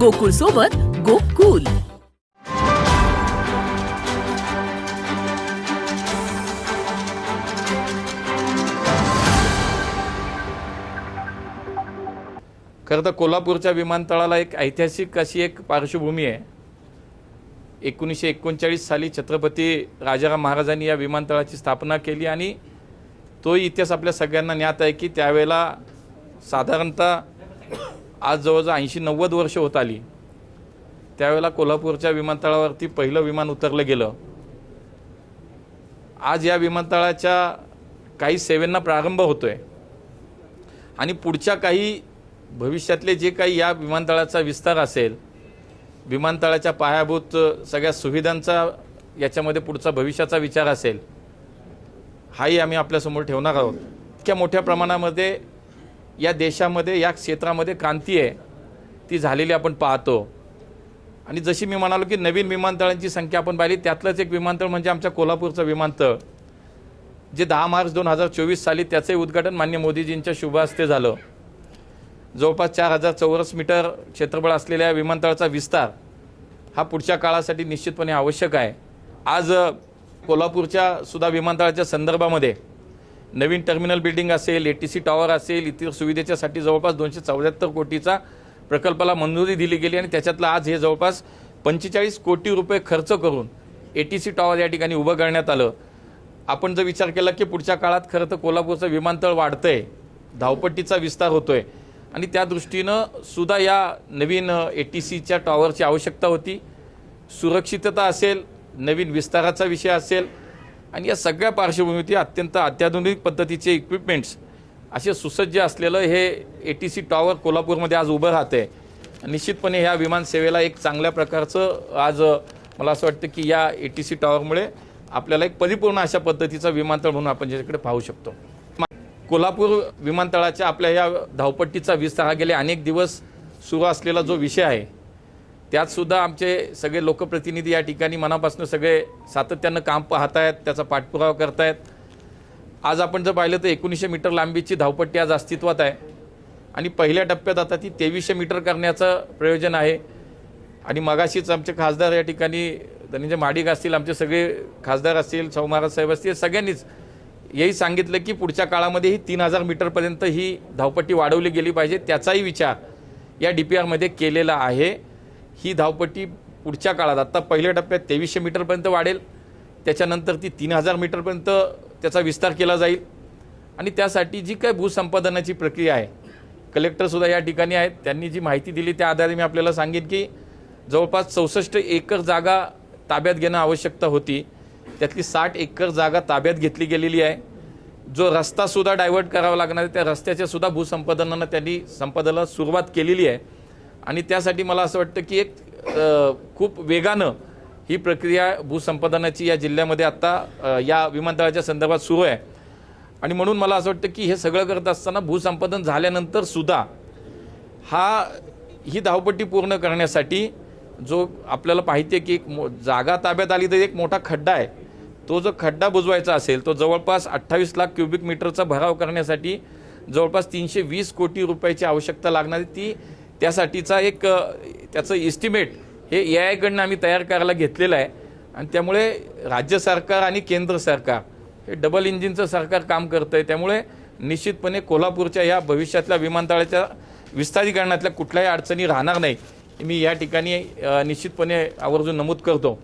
गोकुळ सोबत गोकुल. खरं तर कोल्हापूरच्या विमानतळाला एक ऐतिहासिक अशी एक पार्श्वभूमी आहे. एकोणीसशे एकोणचाळीस साली छत्रपती राजाराम महाराजांनी या विमानतळाची स्थापना केली आणि तो इतिहास आपल्या सगळ्यांना ज्ञात आहे की त्यावेळेला साधारणतः आज जवळजवळ ऐंशी नव्वद वर्ष होत आली. त्यावेळेला कोल्हापूरच्या विमानतळावरती पहिलं विमान उतरलं गेलं. आज या विमानतळाच्या काही सेवेंना प्रारंभ होतोय. आणि पुढच्या काही भविष्यातले जे काही या विमानतळाचा विस्तार असेल विमानतळाच्या पायाभूत सगळ्या सुविधांचा याच्यामध्ये पुढचा भविष्याचा विचार असेल हाही आम्ही आपल्यासमोर ठेवणार आहोत. इतक्या मोठ्या प्रमाणामध्ये या देशामध्ये या क्षेत्रामध्ये क्रांती आहे. ती झालेली आपण पाहतो. आणि जशी मी म्हणालो की नवीन विमानतळांची संख्या आपण पाहिली त्यातलंच एक विमानतळ म्हणजे आमच्या कोल्हापूरचं विमानतळ. जे दहा मार्च दोन हजार चोवीस साली त्याचंही उद्घाटन मान्य मोदीजींच्या शुभ हस्ते झालं. जवळपास चार हजार चौरस मीटर क्षेत्रफळ असलेल्या विमानतळाचा विस्तार हा पुढच्या काळासाठी निश्चितपणे आवश्यक आहे. आज कोल्हापूरच्या सुद्धा विमानतळाच्या संदर्भामध्ये नवीन टर्मिनल बिल्डिंग असेल ए टी सी टॉवर असेल इतर सुविधेच्यासाठी जवळपास दोनशे चौऱ्याहत्तर कोटीचा प्रकल्पाला मंजुरी दिली गेली आणि त्याच्यातलं आज हे जवळपास पंचेचाळीस कोटी रुपये खर्च करून ए टी सी टॉवर या ठिकाणी उभं करण्यात आलं. आपण जर विचार केला की पुढच्या काळात खरं तर कोल्हापूरचं विमानतळ वाढतंय धावपट्टीचा विस्तार होतोय आणि त्या दृष्टीनं सुद्धा या नवीन ए टी सीच्या टॉवरची आवश्यकता होती. सुरक्षितता असेल नवीन विस्ताराचा विषय असेल आणि या सगळ्या पार्श्वभूमीवरती अत्यंत अत्याधुनिक पद्धतीचे इक्विपमेंट्स असे सुसज्ज असलेलं हे ए टी सी टॉवर कोल्हापूरमध्ये आज उभं राहत आहे निश्चितपणे ह्या विमानसेवेला एक चांगल्या प्रकारचं आज मला असं वाटतं की या ए टी सी टॉवरमुळे आपल्याला एक परिपूर्ण अशा पद्धतीचा विमानतळ म्हणून आपण ज्याच्याकडे पाहू शकतो. कोल्हापूर विमानतळाच्या आपल्या या धावपट्टीचा विस्तार हा गेले अनेक दिवस सुरू असलेला जो विषय आहे त्यातसुद्धा आमचे सगळे लोकप्रतिनिधी या ठिकाणी मनापासून सगळे सातत्यानं काम पाहत आहेत त्याचा पाठपुरावा करतायत. आज आपण जर पाहिलं तर एकोणीसशे मीटर लांबीची धावपट्टी आज अस्तित्वात आहे. आणि पहिल्या टप्प्यात आता ती तेवीसशे मीटर करण्याचं प्रयोजन आहे. आणि मगाशीच आमचे खासदार या ठिकाणी धनंजय माडिक असतील आमचे सगळे खासदार असतील सौ महाराज साहेब असतील सगळ्यांनीच हेही सांगितलं की पुढच्या काळामध्ये ही तीन हजार मीटरपर्यंत ही धावपट्टी वाढवली गेली पाहिजे त्याचाही विचार या डी पी आरमध्ये केलेला आहे. ही धावपट्टी पुढच्या काळात आत्ता पहिल्या टप्प्यात तेवीसशे मीटरपर्यंत वाढेल. त्याच्यानंतर ती तीन हजार मीटरपर्यंत त्याचा विस्तार केला जाईल. आणि त्यासाठी जी काय भूसंपादनाची प्रक्रिया आहे कलेक्टरसुद्धा या ठिकाणी आहेत. त्यांनी जी माहिती दिली त्या आधारे मी आपल्याला सांगेन की जवळपास चौसष्ट एकर जागा ताब्यात घेणं आवश्यकता होती. त्यातली साठ एकर जागा ताब्यात घेतली गेलेली आहे. जो रस्तासुद्धा डायव्हर्ट करावा लागणार आहे त्या रस्त्याच्यासुद्धा भूसंपादनानं त्यांनी संपादनाला सुरुवात केलेली आहे. आणि त्यासाठी मला असं वाटतं की एक खूप वेगानं ही प्रक्रिया भूसंपादनाची या जिल्ह्यामध्ये आत्ता या विमानतळाच्या संदर्भात सुरू आहे. आणि म्हणून मला असं वाटतं की हे सगळं करत असताना भूसंपादन झाल्यानंतर सुद्धा हा ही धावपट्टी पूर्ण करण्यासाठी जो आपल्याला पाहिजे आहे की एक मो जागा ताब्यात आली तर एक मोठा खड्डा आहे. तो जो खड्डा बुजवायचा असेल तो जवळपास अठ्ठावीस लाख क्युबिक मीटरचा भराव करण्यासाठी जवळपास तीनशे वीस कोटी रुपयाची आवश्यकता लागणारी ती त्यासाठीचा एक त्याचं इस्टिमेट हे ए आयकडनं आम्ही तयार करायला घेतलेलं आहे. आणि त्यामुळे राज्य सरकार आणि केंद्र सरकार हे डबल इंजिनचं सरकार काम करतं आहे त्यामुळे निश्चितपणे कोल्हापूरच्या या भविष्यातल्या विमानतळाच्या विस्तारीकरणातल्या कुठल्याही अडचणी राहणार नाही. मी या ठिकाणी निश्चितपणे आवर्जून नमूद करतो.